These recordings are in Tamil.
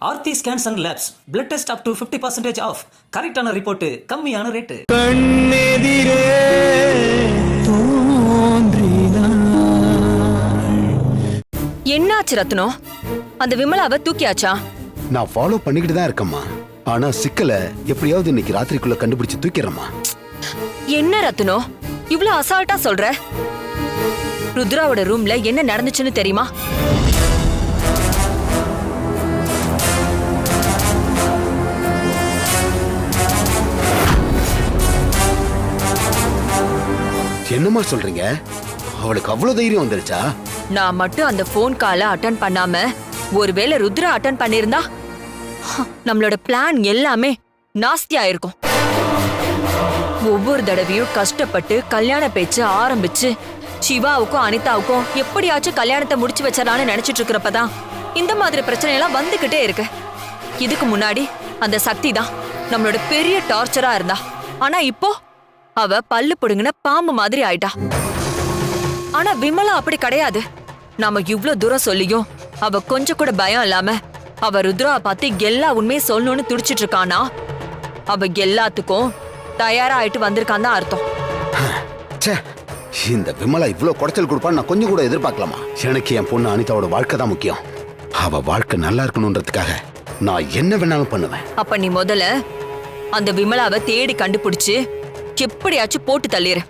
Aarthi scans and labs blood test up to fifty percentage of கரெக்டான ரிப்போர்ட்டு கம்மியான ரேட்டு கண்ணெதிரே என்னாச்சு ரத்னம் அந்த விமலாவை தூக்கியாச்சா? நான் ஃபாலோ பண்ணிக்கிட்டு தான் இருக்கேம்மா. ஆனா சிக்கல எப்படியாவது இன்னைக்கு ராத்திரிக்குள்ள கண்டுபிடிச்சு தூக்கிடுறேம்மா. என்ன ரத்னம் இவ்ளோ அசால்ட்டா சொல்ற? ருத்ராவோட ரூம்ல என்ன நடந்துச்சுன்னு தெரியுமா? என்னமா சொல்றீங்க? அவளுக்கு அவ்வளவு தைரியம் வந்துருச்சா? நான் மட்டும் அந்த ஃபோன் காலை அட்டன் பண்ணாம ஒருவேளை ருத்ரா அட்டன் பண்ணிருந்தா நம்மளோட பிளான் எல்லாமே நாஸ்தி ஆயிருக்கும். ஒவ்வொரு தடவையும் கஷ்டப்பட்டு கல்யாண பேச்சு ஆரம்பிச்சு சிவாவுக்கும் அனிதாவுக்கும் எப்படியாச்சும் கல்யாணத்தை முடிச்சு வச்சிடலாம்னு நினைச்சிட்டு இருக்கிறப்பதான் இந்த மாதிரி பிரச்சனை எல்லாம் வந்துகிட்டே இருக்கு. இதுக்கு முன்னாடி அந்த சக்தி தான் நம்மளோட பெரிய டார்ச்சரா இருந்தா. ஆனா இப்போ அவ பல்லு புடுங்கின பாம்பு மாதிரி ஆயிட்டா. ஆனா விமலா அப்படி கிடையாது. நாம இவ்ளோ தூரம் சொல்லியும் அவ கொஞ்சம் கூட பயம் இல்லாம அவ ருத்ராவை பார்த்து எல்லா உண்மையும் சொல்லணும்னு துடிச்சிட்டு இருக்கானா? அவ எல்லாத்துக்கும் தயாரா ஆயிட்டு வந்திருக்கான் தான் அர்த்தம். ச்சே இந்த விமலா இவ்ளோ குடைச்சல் கொடுப்பான்னு நான் கொஞ்சம் கூட எதிர்பார்க்கலாமா? எனக்கு என் பொண்ணு அனிதாவோட வாழ்க்கை தான் முக்கியம். அவ வாழ்க்கை நல்லா இருக்கணுன்றதுக்காக நான் என்ன வேணாலும் பண்ணுவேன். அப்ப நீ முதல்ல அந்த விமலாவை தேடி கண்டுபிடிச்சு எப்படியாச்சும் போட்டு தள்ளிரு.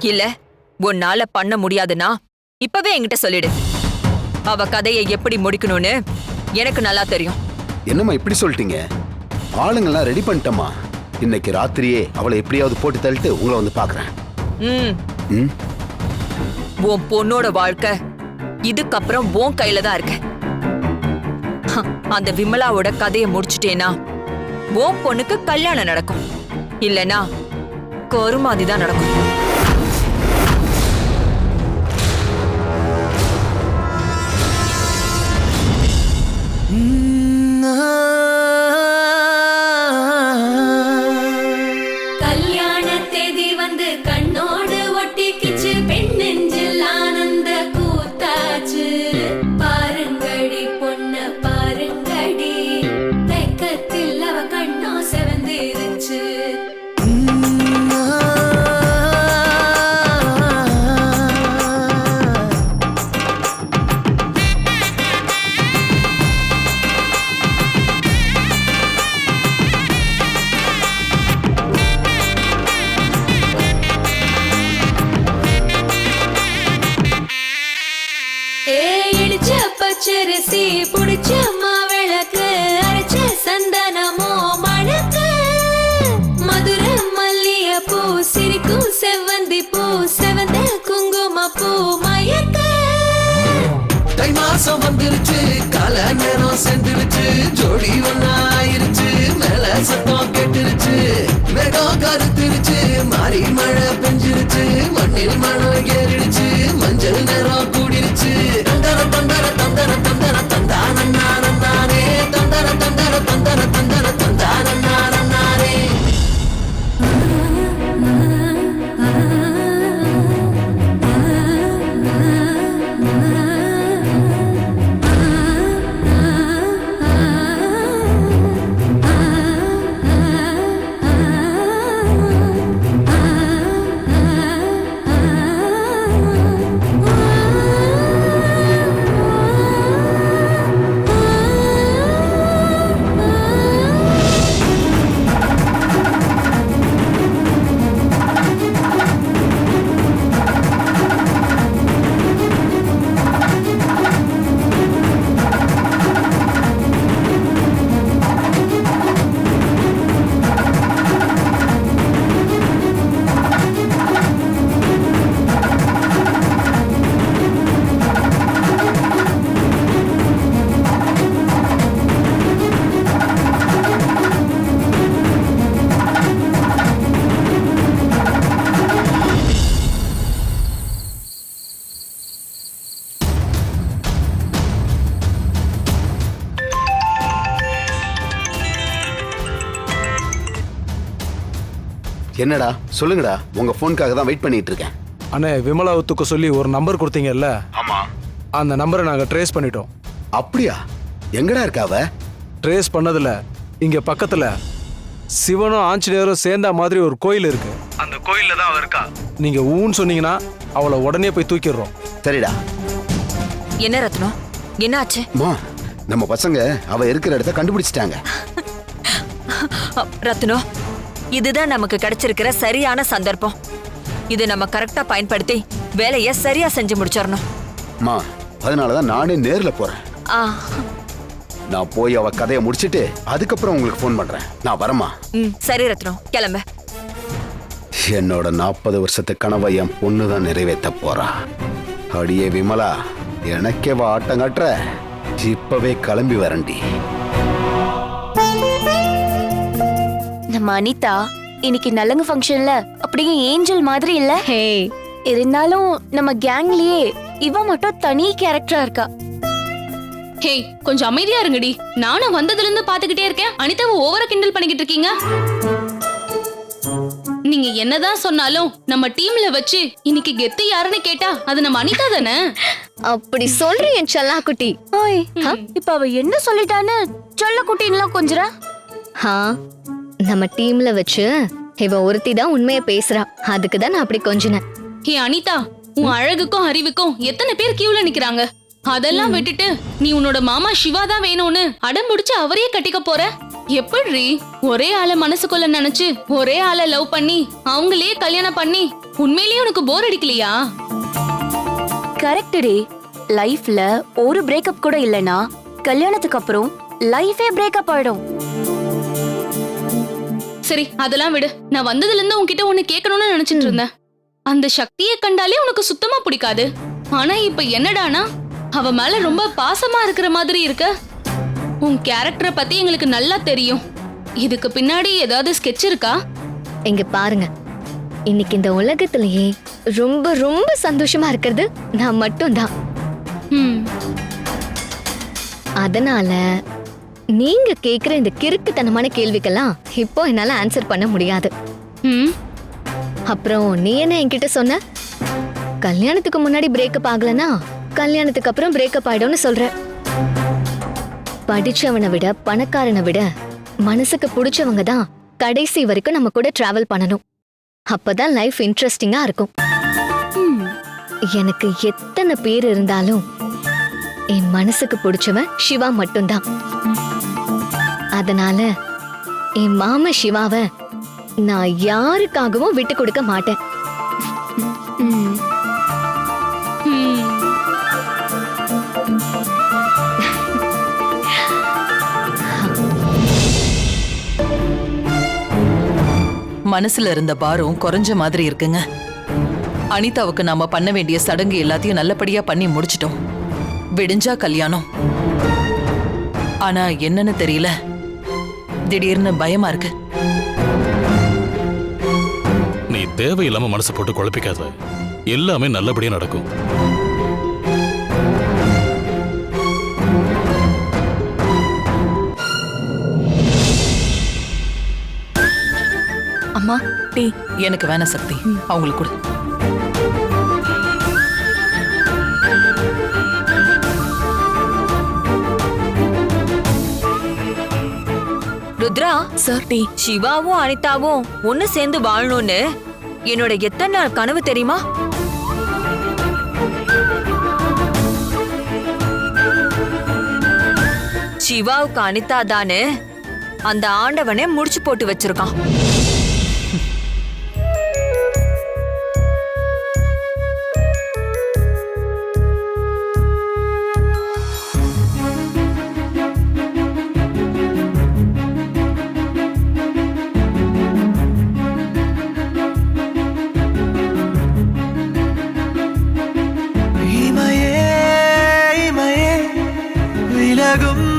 இல்ல உன்னால பண்ண முடியாதுன்னா இப்பவே என்கிட்ட சொல்லிடு. அவ கதையை எப்படி முடிக்கணும்னு எனக்கு நல்லா தெரியும். என்னம்மா இப்படி சொல்லிட்டீங்க? ஆளுங்கெல்லாம் ரெடி பண்ணிட்டேம்மா. இன்னைக்கு ராத்திரியே அவளை எப்படியாவது போட்டு தள்ளிட்டு உங்களை வந்து பாக்குறேன் ம். ம்? உன் பொண்ணோட வாழ்க்கை இதுக்கப்புறம் உன் கையில தான் இருக்கு. அந்த விமலாவோட கதையை முடிச்சிட்டேனா உன் பொண்ணுக்கு கல்யாணம் நடக்கும். இல்லனா கோரும் தான் நடக்கும். மாசம் வந்துருச்சு கால நேரம் சென்றுருச்சு ஜோடி ஒண்ணா ஆயிருச்சு மேல சத்தம் கேட்டுருச்சு மேகம் கருத்துருச்சு மாறி மழை பெஞ்சிருச்சு மண்ணில் மணம் ஏறிடுச்சு மஞ்சள் நேரம் என்னடா? சொல்லுங்கடா. உங்க போனுக்காக தான் வெயிட் பண்ணிட்டு இருக்கேன். அண்ணே விமலாவை தூக்க சொல்லி ஒரு நம்பர் கொடுத்தீங்கல்ல? ஆமா. அந்த நம்பரை நாங்கள் ட்ரேஸ் பண்ணிட்டோம். அப்படியா? எங்கடா இருக்கா அவ? ட்ரேஸ் பண்ணதுல இங்க பக்கத்துல சிவனும் ஆஞ்சநேயரும் சேர்ந்த மாதிரி ஒரு கோயில் இருக்கு. அந்த கோயில்ல தான் அவ இருக்கா? நீங்க ஊன்னு சொன்னீங்கன்னா அவளை உடனே போய் தூக்கிடுறோம். சரிடா. என்ன ரத்னம்? என்னாச்சு? அம்மா நம்ம பசங்க அவ இருக்கிற இடத்த கண்டுபிடிச்சிட்டாங்க. ரத்னம் இதுதான் நமக்கு கிடைச்சிருக்கிற சரியான சந்தர்ப்பம். இது நம்ம கரெக்டா பயன்படுத்தி வேலைய சரியா செஞ்சு முடிச்சிடணும். அம்மா அதனால தான் நானே நேர்ல போறேன். நான் போய் அவ கதையை முடிச்சிட்டு அதுக்கப்புறம் உங்களுக்கு ஃபோன் பண்றேன். நான் வரேம்மா. ம் சரி ரத்னம் கிளம்ப. என்னோட நாற்பது வருஷத்து கனவை என் பொண்ணு தான் நிறைவேற்ற போறா. அடியே விமலா எனக்கே வா ஆட்டம் காட்டுற? இப்பவே கிளம்பி வரண்டி. அனிதா இன்னைக்கு நலங்கு ஃபங்க்ஷன்ல அப்படியே ஏஞ்சல் மாதிரி இல்ல? ஹே. இருந்தாலும் நம்ம கேங்லயே இவ மட்டும் தனி கேரக்டரா இருக்கா. ஹே கொஞ்சம் அமைதியா இருங்கடி. நானும் வந்ததுல இருந்து பாத்துக்கிட்டே இருக்கேன். அனிதாவை ஓவர கிண்டல் பண்ணிக்கிட்டு இருக்கீங்க. நீங்க என்னதான் சொன்னாலும் நம்ம டீம்ல வச்சு இன்னைக்கு கெத்து யாருன்னு கேட்டா அது நம்ம அனிதா தானே? அப்படி சொல்ற என் செல்லா குட்டி ஓய் இப்ப அவ என்ன சொல்லிட்டான்னு சொல்ல குட்டின்லாம் கொஞ்சரா ஹா. நம்ம டீம்ல வச்சு இவ ஒருத்தி தான் உண்மைய பேசுறா. அதுக்கு தான் நான் அப்படி கொஞ்சினேன். ஹே அனிதா உன் அழகுக்கும் அறிவுக்கும் எத்தனை பேர் கியூல நிக்கிறாங்க? அதெல்லாம் விட்டுட்டு நீ உன்னோட மாமா சிவா தான் வேணும்னு அடம் பிடிச்சு அவரையே கட்டிக்க போற? எப்படி ஒரே ஆளை மனசுக்குள்ள நினைச்சு ஒரே ஆளை லவ் பண்ணி அவங்களே கல்யாணம் பண்ணி உண்மையிலேயே உனக்கு போர் அடிக்கலையா? கரெக்ட் டே. லைஃப்ல ஒரு பிரேக்கப் கூட இல்லனா கல்யாணத்துக்கு அப்புறம் லைஃபே பிரேக்கப் ஆயிடும். சரி அதெல்லாம் விடு. நான் வந்ததுல இருந்து உன்கிட்ட ஒண்ணு கேட்கணும்னு நினைச்சிட்டு இருந்தேன். அந்த சக்தியை கண்டாலே உனக்கு சுத்தமா பிடிக்காது. ஆனா இப்ப என்னடானா? அவ மேல ரொம்ப பாசமா இருக்கிற மாதிரி இருக்க. உன் கேரக்டரை பத்தி எங்களுக்கு நல்லா தெரியும். இதுக்கு பின்னாடி ஏதாவது ஸ்கெட்ச் இருக்கா? இங்க பாருங்க. இன்னைக்கு இந்த உலகத்திலேயே ரொம்ப ரொம்ப சந்தோஷமா இருக்கிறது நான் மட்டும்தான். ம். அதனால நீங்க கேக்குற இந்த கிறுக்குத்தனமான கேள்விக்கெல்லாம் இப்போ என்னால ஆன்சர் பண்ண முடியாது. ம்? அப்புறம் நீ என்ன என்கிட்ட சொன்ன? கல்யாணத்துக்கு முன்னாடி பிரேக்கப் ஆகலனா கல்யாணத்துக்கு அப்புறம் பிரேக்கப் ஆயிடும்னு சொல்ற. படிச்சவனை விட பணக்காரனை விட மனசுக்கு பிடிச்சவங்க தான் கடைசி வரைக்கும் நம்ம கூட டிராவல் பண்ணணும். அப்பதான் லைஃப் இன்ட்ரெஸ்டிங்கா இருக்கும். எனக்கு எத்தனை பேர் இருந்தாலும் என் மனசுக்கு பிடிச்சவன் சிவா மட்டும்தான். அதனால என் மாமா சிவாவை நான் யாருக்காகவும் விட்டு கொடுக்க மாட்டேன். மனசுல இருந்த பாரம் குறைஞ்ச மாதிரி இருக்குங்க. அனிதாவுக்கு நாம பண்ண வேண்டிய சடங்கு எல்லாத்தையும் நல்லபடியா பண்ணி முடிச்சிட்டோம். விடிஞ்சா கல்யாணம். ஆனா என்னன்னு தெரியல. திடீர்னு பயமா இருக்கு. நீ தேவையில்லாம மனசை போட்டு குழப்பிக்காத. எல்லாமே நல்லபடியா நடக்கும். அம்மா டீ எனக்கு வேணாம் சக்தி. அவங்களுக்கு கொடு. ருத்ரா சார். டீ சிவாவும் அனிதாவும் ஒன்னு சேர்ந்து வாழணும்னு என்னோட எத்தனை நாள் கனவு தெரியுமா? சிவாவுக்கு அனிதா தானே அந்த ஆண்டவனே முடிச்சு போட்டு வச்சிருக்கான். விலகும்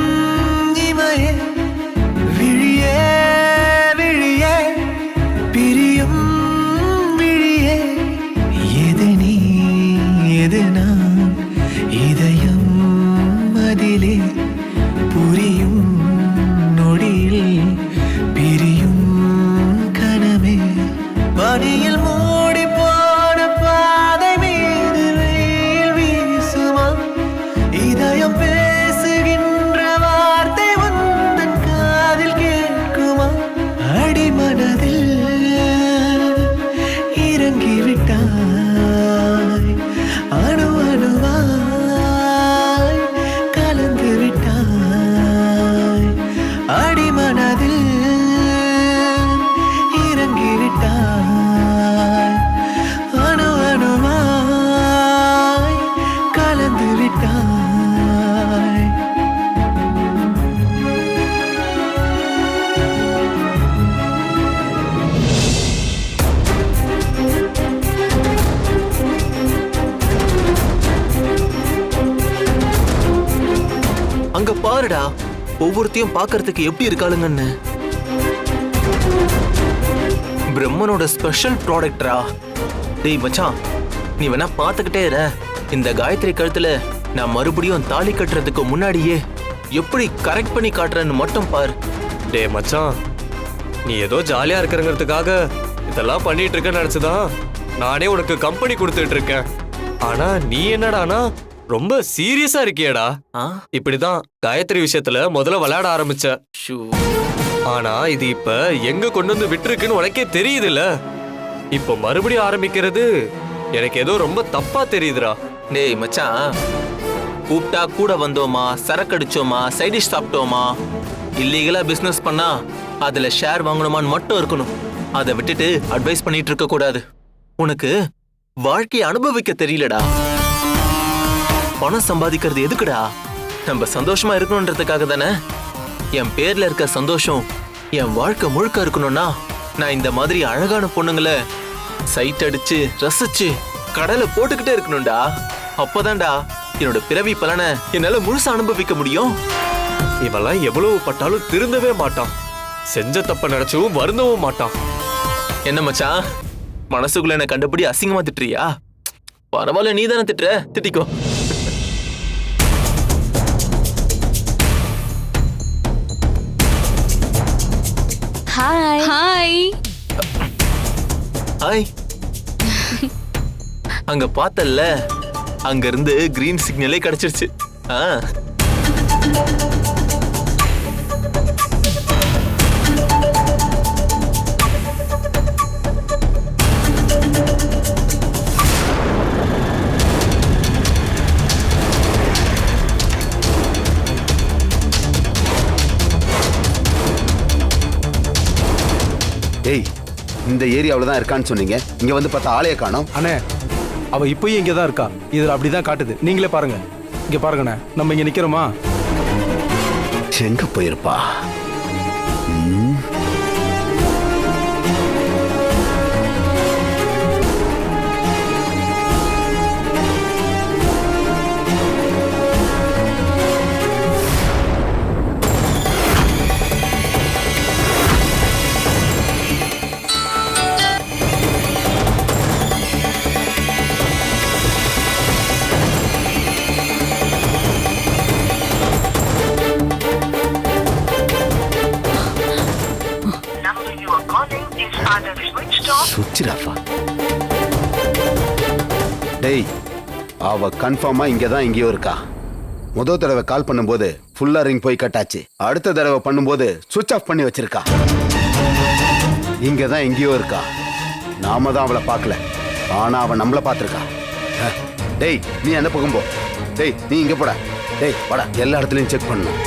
பார்க்கறதுக்கு எப்படி இருக்காளுங்கன்னு? பிரம்மனோட ஸ்பெஷல் ப்ராடக்ட்ரா டேய் மச்சான் நீ வேணா பார்த்துக்கிட்டே இரு. இந்த காயத்ரி கழுத்துல நான் மறுபடியும் தாலி கட்டுறதுக்கு முன்னாடியே எப்படி கரெக்ட் பண்ணி காட்டுறேன்னு மட்டும் பார். டேய் மச்சான் நீ ஏதோ ஜாலியா இருக்கிறங்கிறதுக்காக இதெல்லாம் பண்ணிட்டு இருக்கேன்னு நினைச்சுதான் நானே உனக்கு கம்பெனி கொடுத்துட்டு இருக்கேன். ஆனா நீ என்னடானா ரொம்ப சீரியஸா இருக்கியேடா. இப்படிதான் காயத்ரி விஷயத்துல முதல்ல விளையாட ஆரம்பிச்ச. ஆனா இது இப்ப எங்க கொண்டு வந்து விட்டுருக்குன்னு உனக்கே தெரியுதுல்ல. இப்போ மறுபடியும் ஆரம்பிக்கிறது எனக்கு ஏதோ ரொம்ப தப்பா தெரியுதுடா. டேய் மச்சான். கூப்பிட்டா கூட வந்தோமா? சரக்கு அடிச்சோமா சைடிஷ் சாப்பிட்டோமா? இல்லீகலா பிசினஸ் பண்ணா அதுல ஷேர் வாங்கணுமான்னு மட்டும் இருக்கணும். அதை விட்டுட்டு அட்வைஸ் பண்ணிட்டு இருக்க கூடாது. உனக்கு வாழ்க்கையை அனுபவிக்க தெரியலடா. பணம் சம்பாதிக்கிறது எதுக்குடா? நம்ம சந்தோஷமா இருக்கணுன்றதுக்காக தானே? என் பேர்ல இருக்க சந்தோஷம் என் வாழ்க்கை முழுக்க இருக்கணும்னா நான் இந்த மாதிரி அழகான பொண்ணுங்களை சைட் அடிச்சு ரசிச்சு கடலை போட்டுக்கிட்டே இருக்கணும்டா. அப்போதான்டா என்னோட பிறவி பலனை என்னால முழுசா அனுபவிக்க முடியும். இவெல்லாம் எவ்வளவு பட்டாலும் திருந்தவே மாட்டான். செஞ்ச தப்ப நினைச்சவும் வருந்தவும் மாட்டான். என்ன மச்சான் மனசுக்குள்ள என்ன கண்டபடி அசிங்கமா திட்டுறியா? பரவாயில்ல நீ தானே திட்டுற? திட்டிக்கோ. ஹாய் ஹாய் அங்க பார்த்தல்ல. அங்க இருந்து கிரீன் சிக்னலே கிடைச்சிருச்சு. ஆ. ஏய் இந்த ஏரியாவில் தான் இருக்கான்னு சொன்னீங்க. இங்க வந்து பார்த்தா ஆளைய காணோம். அண்ணே அவ இப்பயும் இங்கே தான் இருக்கா? இதுல அப்படிதான் காட்டுது. நீங்களே பாருங்க. இங்க பாருங்கண்ணே நம்ம இங்க நிக்கிறோமா? எங்க போயிருப்பா? சுவிட்ச் ஆஃபா டேய் அவ கன்ஃபார்மா இங்க தான் எங்கேயோ இருக்கா? முதல் தடவை கால் பண்ணும்போது ஃபுல்லா ரிங் போய் கட்டாச்சு. அடுத்த தடவை பண்ணும்போது சுவிட்ச் ஆஃப் பண்ணி வச்சிருக்கா. இங்க தான் எங்கேயோ இருக்கா. நாம தான் அவளை பார்க்கல. ஆனா அவ நம்மள பார்த்திருக்கா. அஹ், டேய் நீ அந்த பக்கம் போ? டேய் நீ இங்க போட. டேய் படா எல்லா இடத்துலயும் செக் பண்ணணும்.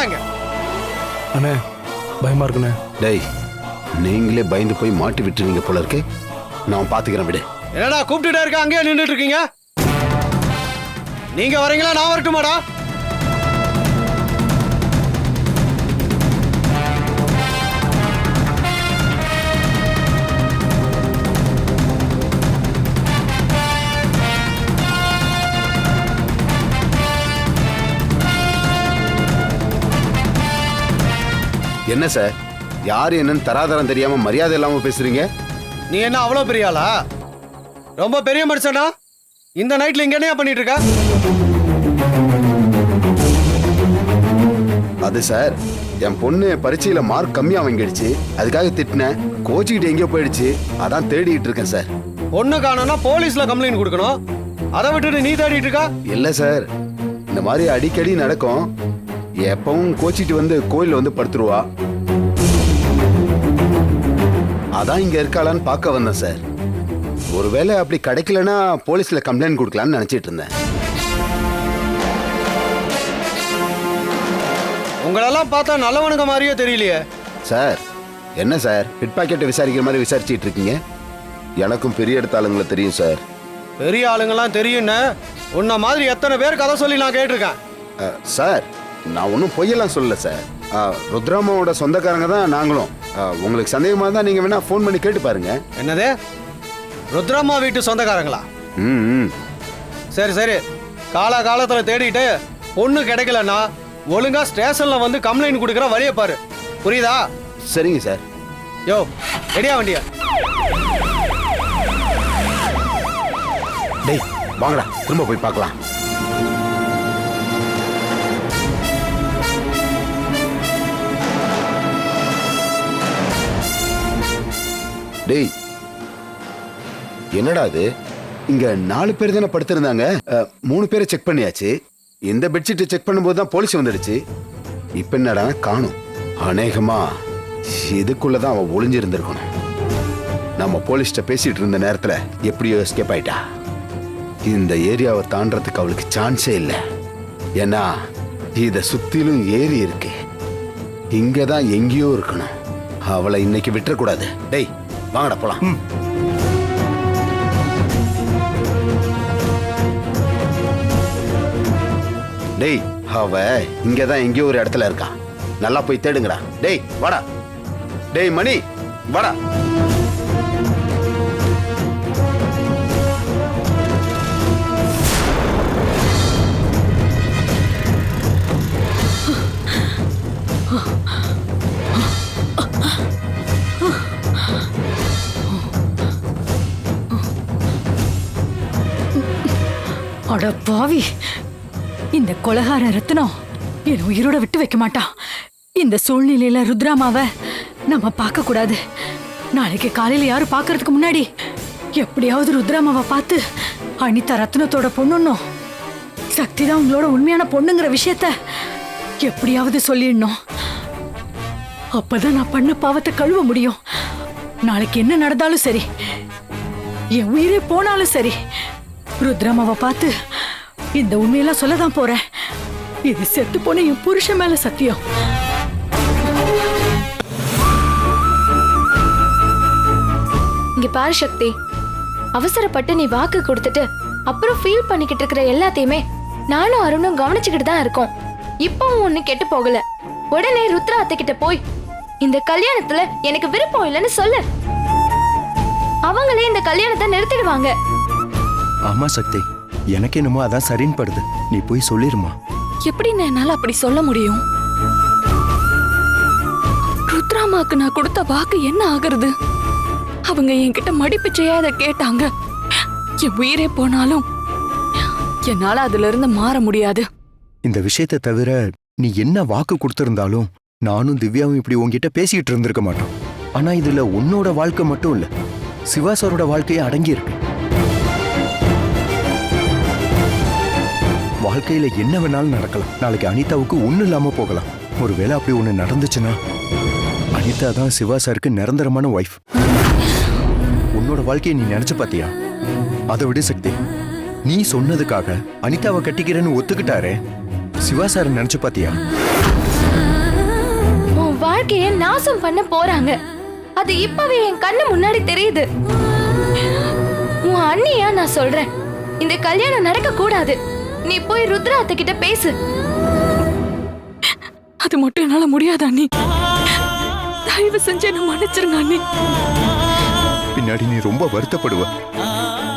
வாங்கடாங்க அண்ணே பயமா இருக்குண்ணே. டேய் நீங்களே பயந்து போய் மாட்டி விட்டுருவீங்க போல இருக்கு. நான் பாத்துக்கிறேன் விடு. என்னடா கூப்பிட்டுட்டே இருக்க? அங்கேயே நின்றுட்டு இருக்கீங்க? நீங்க வரீங்களா? நான் வரட்டுமாடா? என்ன சார் யார் என்னன்னு தராதரம் தெரியாம மரியாதை இல்லாம பேசுறீங்க? நீ என்ன அவ்வளோ பெரிய ஆளா? ரொம்ப பெரிய மனுஷனா? இந்த நைட்ல இங்க என்ன பண்ணிட்டு இருக்க? அது சார் என் பொண்ணு பரீட்சையில மார்க் கம்மியா வாங்கிடுச்சு. அதுக்காக திட்டினேன். கோச்சிக்கிட்டு எங்கேயோ போயிடுச்சு. அதான் தேடிட்டு இருக்கேன் சார் ஒண்ணு காணோம்னா போலீஸ்ல கம்ப்ளைண்ட் கொடுக்கணும். அதை விட்டுட்டு நீ தேடிட்டு இருக்கா? இல்ல சார் இந்த மாதிரி அடிக்கடி நடக்கும். எப்பவும் கோச்சிட்டு வந்து கோயில்ல வந்து படுத்துருவா. அதான் இங்க இருக்காளான்னு பார்க்க வந்தேன் சார் ஒருவேளை அப்படி கிடைக்கலன்னா போலீஸ்ல கம்ப்ளைண்ட் கொடுக்கலாம்னு நினைச்சிட்டு இருந்தேன். உங்களெல்லாம் பார்த்தா நல்லவனுங்க மாதிரியே தெரியலையே. சார் என்ன சார் பிட் பாக்கெட்டை விசாரிக்கிற மாதிரி விசாரிச்சிட்டு இருக்கீங்க? எனக்கும் பெரிய இடத்த ஆளுங்களை தெரியும் சார் பெரிய ஆளுங்கெல்லாம் தெரியும்னு உன்ன மாதிரி எத்தனை பேர் கதை சொல்லி நான் கேட்டிருக்கேன். அஹ், சார் நான் ஒன்றும் பொய்யெல்லாம் சொல்லல சார் அஹ், ருத்ராமாவோட சொந்தக்காரங்க தான் நாங்களும். உங்களுக்கு சந்தேகமாக இருந்தால் நீங்கள் வேணா ஃபோன் பண்ணி கேட்டு பாருங்க. என்னது? ருத்ரம்மா வீட்டு சொந்தக்காரங்களா? ம் ம். சரி சரி. காலா காலத்துல தேடிட்டு பொண்ணு கிடைக்கலன்னா ஒழுங்கா ஸ்டேஷன்ல வந்து கம்ப்ளைண்ட் கொடுக்குற வழியை பாரு. புரியுதா? சரிங்க சார். யோ ரெடியா வண்டியா? டேய் வாங்கடா. திரும்ப போய் பார்க்கலாம். டேய் என்னடா இது? இங்க நாலு பேர் தானே படுத்திருந்தாங்க. அஹ், மூணு பேரை செக் பண்ணியாச்சு. இந்த பெட்ஷீட்டை செக் பண்ணும்போது தான் போலீஸ் வந்துடுச்சு. இப்ப என்னடா காணும்? அநேகமா இதுக்குள்ளதான் அவன் ஒளிஞ்சிருந்திருக்கணும். நம்ம போலீஸ்ட்ட பேசிட்டு இருந்த நேரத்துல எப்படியோ எஸ்கேப் ஆயிட்டா. இந்த ஏரியாவை தாண்டறதுக்கு அவளுக்கு சான்ஸே இல்லை. ஏன்னா இத சுத்திலும் ஏரி இருக்கு. இங்க தான் எங்கேயோ இருக்கணும். அவளை இன்னைக்கு விட்டுறக்கூடாது. டேய் வாங்கடா போலாம். டேய் அவ இங்க தான் எங்கேயோ ஒரு இடத்துல இருக்கா. நல்லா போய் தேடுங்கடா. டேய் வாடா. டேய் மணி வாடா. அட பாவி. இந்த கொலகார ரத்னம் என் உயிரோட விட்டு வைக்க மாட்டான் இந்த சூழ்நிலையில ருத்ராமாவை நம்ம பார்க்க கூடாது. நாளைக்கு காலையில யாரும் பார்க்கறதுக்கு முன்னாடி எப்படியாவது ருத்ராமாவை பார்த்து அனிதா ரத்னத்தோட பொண்ணுன்னும் சக்தி தான் உங்களோட உண்மையான பொண்ணுங்கிற விஷயத்த எப்படியாவது சொல்லிடணும். அப்பதான் நான் பண்ண பாவத்தை கழுவ முடியும். நாளைக்கு என்ன நடந்தாலும் சரி என் உயிரே போனாலும் சரி ருத்ராமாவை பார்த்து இந்த உண்மையெல்லாம் சொல்லதான் போறேன். இது செத்து போன என் புருஷன் மேல சத்தியம். இங்க பாரு சக்தி. அவசரப்பட்டு நீ வாக்கு கொடுத்துட்டு அப்புறம் ஃபீல் பண்ணிக்கிட்டு இருக்கிற எல்லாத்தையுமே நானும் அருணும் கவனிச்சுக்கிட்டு தான் இருக்கோம். இப்பவும் ஒண்ணு கெட்டு போகல. உடனே ருத்ரா அத்தை கிட்ட போய் இந்த கல்யாணத்துல எனக்கு விருப்பம் இல்லைன்னு சொல்லு. அவங்களே இந்த கல்யாணத்தை நிறுத்திடுவாங்க. ஆமா சக்தி. எனக்கு என்னமோ அதான் சரின்னு படுது. நீ போய் சொல்லிருமா. எப்படி என்னால அப்படி சொல்ல முடியும்? ருத்ராமாக்கு நான் கொடுத்த வாக்கு என்ன ஆகுறது? அவங்க என்கிட்ட மடிப்பிச்சையா அதை கேட்டாங்க. என் உயிரே போனாலும் என்னால அதுல இருந்து மாற முடியாது. இந்த விஷயத்தை தவிர நீ என்ன வாக்கு கொடுத்திருந்தாலும் நானும் திவ்யாவும் இப்படி உன்கிட்ட பேசிக்கிட்டு இருந்திருக்க மாட்டோம். ஆனா இதுல உன்னோட வாழ்க்கை மட்டும் இல்ல சிவா சாரோட வாழ்க்கையே வாழ்க்கையில என்ன வேணாலும் நடக்கலாம். நாளைக்கு அனிதாவுக்கு ஒண்ணு இல்லாம போகலாம். ஒருவேளை அப்படி ஒண்ணு நடந்துச்சுன்னா அனிதா தான் சிவா சாருக்கு நிரந்தரமான ஒய்ஃப் உன்னோட வாழ்க்கையை நீ நினைச்சு பாத்தியா அதை விட சக்தி. நீ சொன்னதுக்காக அனிதாவை கட்டிக்கிறேன்னு ஒத்துக்கிட்டாரே. சிவா சார் நினைச்சு பாத்தியா உன் வாழ்க்கைய நாசம் பண்ண போறாங்க. அது இப்பவே என் கண்ணு முன்னாடி தெரியுது. உன் அண்ணியா நான் சொல்றேன். இந்த கல்யாணம் நடக்க கூடாது நீ போய் ருத்ரா அத்தை கிட்ட பேசு. அது மட்டும் என்னால முடியாது அண்ணி? தயவு செஞ்சு என்ன மன்னிச்சிருங்க அண்ணி. பின்னாடி நீ ரொம்ப வருத்தப்படுவ.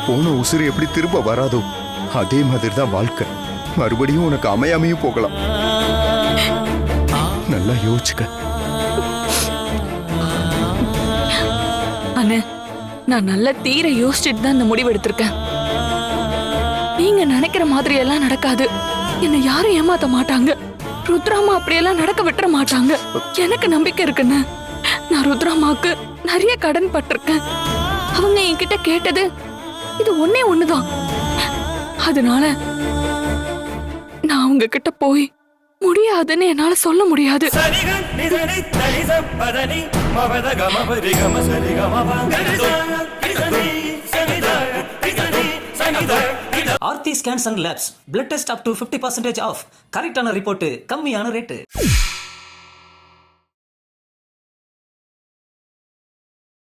போன உசுறு எப்படி திரும்ப வராதோ அதே மாதிரி தான் வாழ்க்கை. மறுபடியும் உனக்கு அமையாமையும் போகலாம். நல்லா யோசிச்சுக்க. அண்ணே நான் நல்லா தீர யோசிச்சுட்டு தான் இந்த முடிவு எடுத்திருக்கேன். நீங்க நினைக்கிற மாதிரி எல்லாம் நடக்காது. என்ன யாரும் ஏமாத்த மாட்டாங்க. ருத்ராமா அப்படியெல்லாம் நடக்க விட்டுற மாட்டாங்க. எனக்கு நம்பிக்கை இருக்குன்னு. நான் ருத்ராமாவுக்கு நிறைய கடன் பட்டிருக்கேன். அவங்க என்கிட்ட கேட்டது இது ஒன்னே ஒண்ணுதான். அதனால நான் அவங்க கிட்ட போய் முடியாதுன்னு என்னால சொல்ல முடியாது. Aarthi scans and labs blood test up to fifty percentage of கரெக்டான ரிப்போர்ட் கம்மியான ரேட்டு